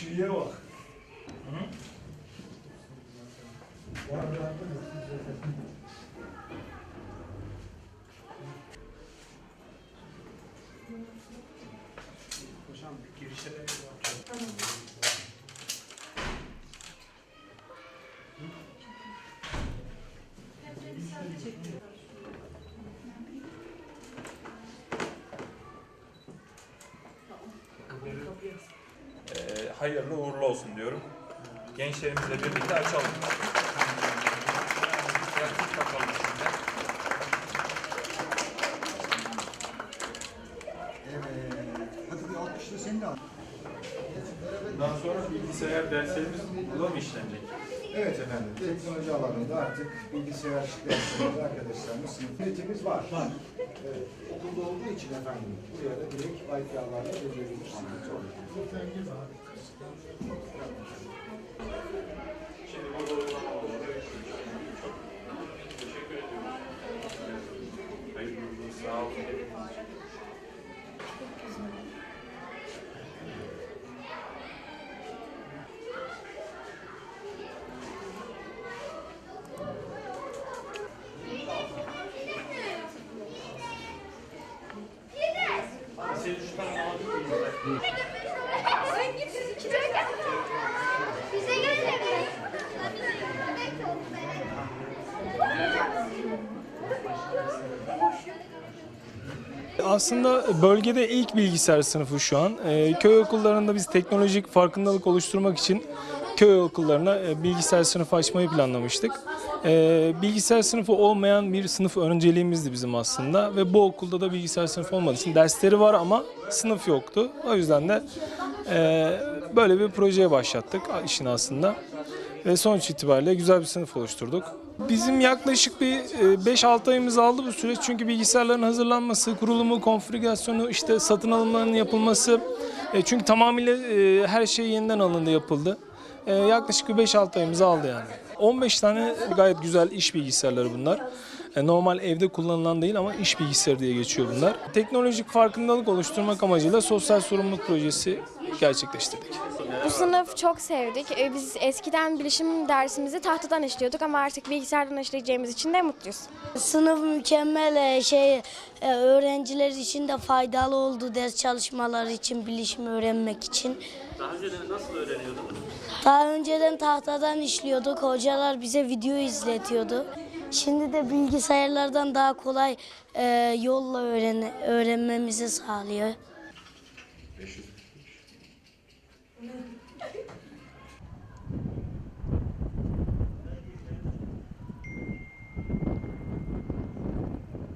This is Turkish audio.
çiviye bak. Hocam bir girişe de bir hayırlı uğurlu olsun diyorum. Gençlerimizle birlikte açalım. Yaklaşık bakalım şimdi. Evet. Hadi bir alkışla seni de al. Bundan sonra bilgisayar derslerimiz burada mı işlenecek? Evet efendim. Teknoloji alanında artık bilgisayar derslerinde arkadaşlarımız sınıf var. Var. Evet, okulda olduğu için efendim buraya da direkt Wi-Fi alanına dönebilirsiniz. Şimdi burada uygulamaları çok teşekkür ediyorum. Hayırlı uğurlu, sağ olun. Senin şu tarafa alabilir miyiz? Aslında bölgede ilk bilgisayar sınıfı şu an. Ee, köy okullarında biz teknolojik farkındalık oluşturmak için köy okullarına e, bilgisayar sınıfı açmayı planlamıştık. Ee, bilgisayar sınıfı olmayan bir sınıf önceliğimizdi bizim aslında ve bu okulda da bilgisayar sınıfı olmadığı için dersleri var ama sınıf yoktu. O yüzden de e, böyle bir projeye başlattık işin aslında ve sonuç itibariyle güzel bir sınıf oluşturduk. Bizim yaklaşık bir e, 5-6 ayımız aldı bu süreç çünkü bilgisayarların hazırlanması, kurulumu, konfigürasyonu, işte satın alımlarının yapılması e, çünkü tamamıyla e, her şey yeniden alındı yapıldı. E, Yaklaşık bir 5-6 ayımızı aldı yani. 15 tane gayet güzel iş bilgisayarları bunlar. E, Normal evde kullanılan değil ama iş bilgisayarı diye geçiyor bunlar. Teknolojik farkındalık oluşturmak amacıyla sosyal sorumluluk projesi gerçekleştirdik. Bu sınıf çok sevdik. Ee, Biz eskiden bilişim dersimizi tahtadan işliyorduk ama artık bilgisayardan işleyeceğimiz için de mutluyuz. Sınıf mükemmel e, şey e, öğrenciler için de faydalı oldu ders çalışmaları için, bilişim öğrenmek için. Daha önce nasıl öğreniyordunuz? Daha önceden tahtadan işliyorduk. Hocalar bize video izletiyordu. Şimdi de bilgisayarlardan daha kolay e, yolla öğren öğrenmemizi sağlıyor. 500.